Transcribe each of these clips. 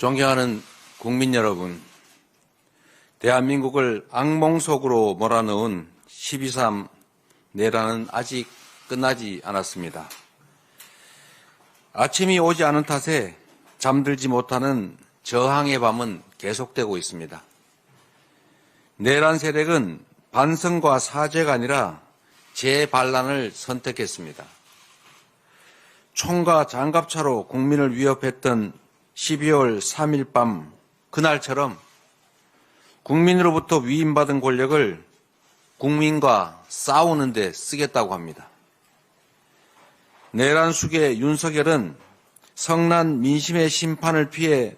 존경하는 국민 여러분, 대한민국을 악몽 속으로 몰아넣은 12.3 내란은 아직 끝나지 않았습니다. 아침이 오지 않은 탓에 잠들지 못하는 저항의 밤은 계속되고 있습니다. 내란 세력은 반성과 사죄가 아니라 재반란을 선택했습니다. 총과 장갑차로 국민을 위협했던 12월 3일 밤 그날처럼 국민으로부터 위임받은 권력을 국민과 싸우는 데 쓰겠다고 합니다. 내란 숙의 윤석열은 성난 민심의 심판을 피해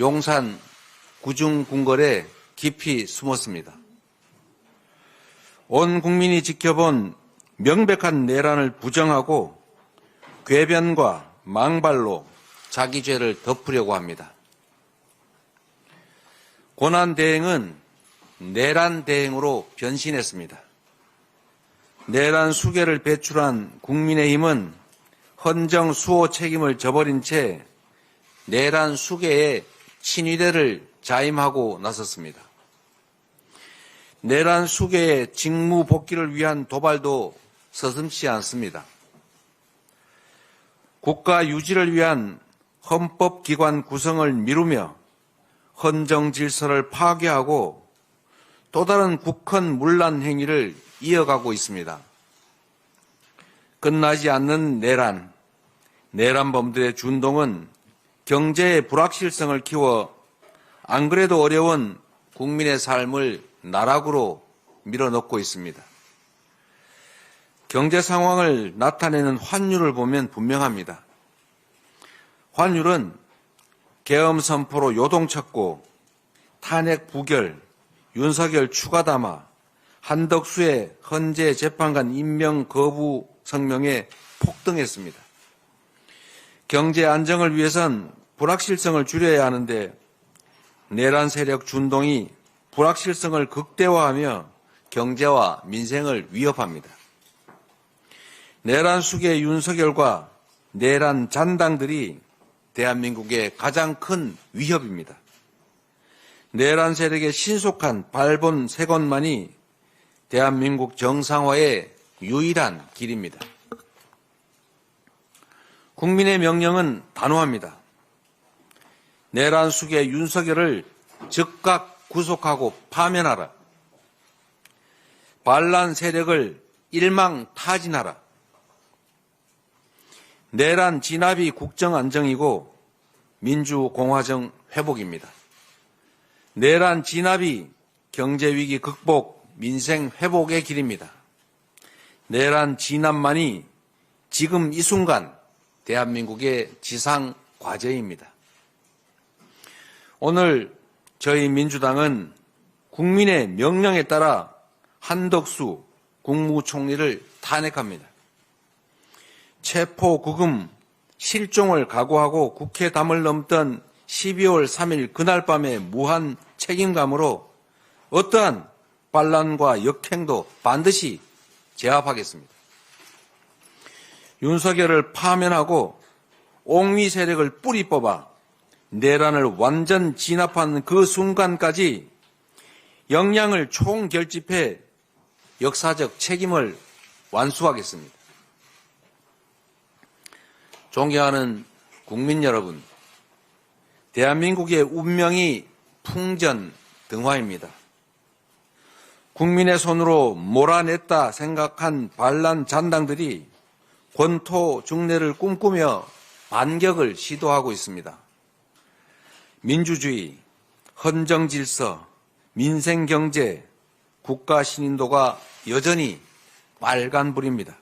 용산 구중 궁궐에 깊이 숨었습니다. 온 국민이 지켜본 명백한 내란을 부정하고 궤변과 망발로 자기 죄를 덮으려고 합니다. 고난 대행은 내란 대행으로 변신했습니다. 내란 수계를 배출한 국민의힘은 헌정 수호 책임을 저버린 채 내란 수계의 친위대를 자임하고 나섰습니다. 내란 수계의 직무 복귀를 위한 도발도 서슴지 않습니다. 국가 유지를 위한 헌법기관 구성을 미루며 헌정 질서를 파괴하고 또 다른 국헌 문란 행위를 이어가고 있습니다. 끝나지 않는 내란, 내란범들의 준동은 경제의 불확실성을 키워 안 그래도 어려운 국민의 삶을 나락으로 밀어넣고 있습니다. 경제 상황을 나타내는 환율을 보면 분명합니다. 환율은 계엄 선포로 요동 쳤고 탄핵 부결, 윤석열 추가 담화, 한덕수의 헌재 재판관 임명 거부 성명에 폭등했습니다. 경제 안정을 위해선 불확실성을 줄여야 하는데 내란 세력 준동이 불확실성을 극대화하며 경제와 민생을 위협합니다. 내란 숙의 윤석열과 내란 잔당들이 대한민국의 가장 큰 위협입니다. 내란 세력의 신속한 발본 세건만이 대한민국 정상화의 유일한 길입니다. 국민의 명령은 단호합니다. 내란 숙의 윤석열을 즉각 구속하고 파면하라. 반란 세력을 일망타진하라. 내란 진압이 국정 안정이고 민주공화정 회복입니다. 내란 진압이 경제위기 극복, 민생 회복의 길입니다. 내란 진압만이 지금 이 순간 대한민국의 지상 과제입니다. 오늘 저희 민주당은 국민의 명령에 따라 한덕수 국무총리를 탄핵합니다. 체포 구금 실종을 각오하고 국회 담을 넘던 12월 3일 그날 밤의 무한 책임감으로 어떠한 반란과 역행도 반드시 제압하겠습니다. 윤석열을 파면하고 옹위 세력을 뿌리 뽑아 내란을 완전 진압하는 그 순간까지 역량을 총결집해 역사적 책임을 완수하겠습니다. 존경하는 국민 여러분, 대한민국의 운명이 풍전 등화입니다. 국민의 손으로 몰아냈다 생각한 반란 잔당들이 권토 중래를 꿈꾸며 반격을 시도하고 있습니다. 민주주의, 헌정 질서, 민생 경제, 국가 신인도가 여전히 빨간불입니다.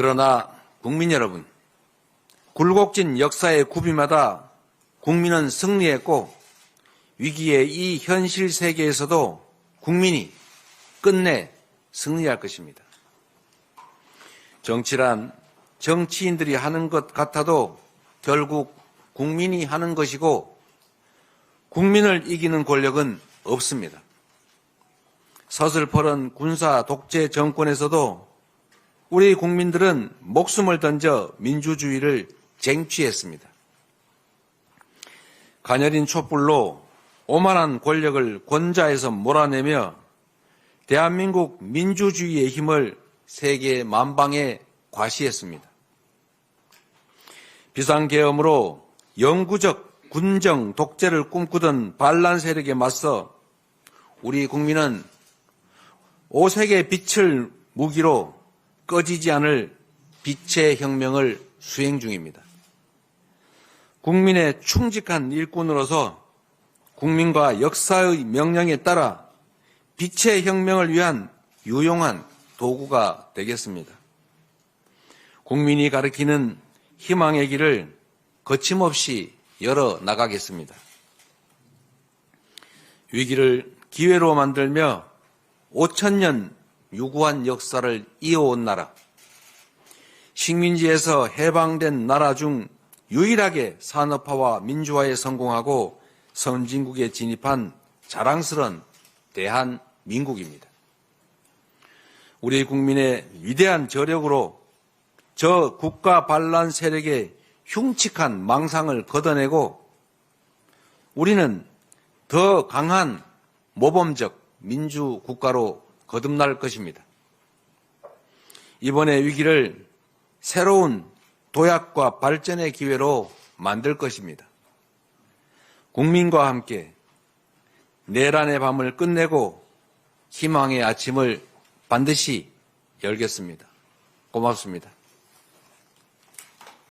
그러나 국민 여러분, 굴곡진 역사의 구비마다 국민은 승리했고 위기의 이 현실 세계에서도 국민이 끝내 승리할 것입니다. 정치란 정치인들이 하는 것 같아도 결국 국민이 하는 것이고 국민을 이기는 권력은 없습니다. 서슬퍼런 군사 독재 정권에서도 우리 국민들은 목숨을 던져 민주주의를 쟁취했습니다. 가녀린 촛불로 오만한 권력을 권자에서 몰아내며 대한민국 민주주의의 힘을 세계 만방에 과시했습니다. 비상계엄으로 영구적 군정 독재를 꿈꾸던 반란 세력에 맞서 우리 국민은 오색의 빛을 무기로 꺼지지 않을 빛의 혁명을 수행 중입니다. 국민의 충직한 일꾼으로서 국민과 역사의 명령에 따라 빛의 혁명을 위한 유용한 도구가 되겠습니다. 국민이 가리키는 희망의 길을 거침없이 열어 나가겠습니다. 위기를 기회로 만들며 5천년 유구한 역사를 이어온 나라, 식민지에서 해방된 나라 중 유일하게 산업화와 민주화에 성공하고 선진국에 진입한 자랑스런 대한민국입니다. 우리 국민의 위대한 저력으로 저 국가 반란 세력의 흉측한 망상을 걷어내고 우리는 더 강한 모범적 민주 국가로 거듭날 것입니다. 이번의 위기를 새로운 도약과 발전의 기회로 만들 것입니다. 국민과 함께 내란의 밤을 끝내고 희망의 아침을 반드시 열겠습니다. 고맙습니다.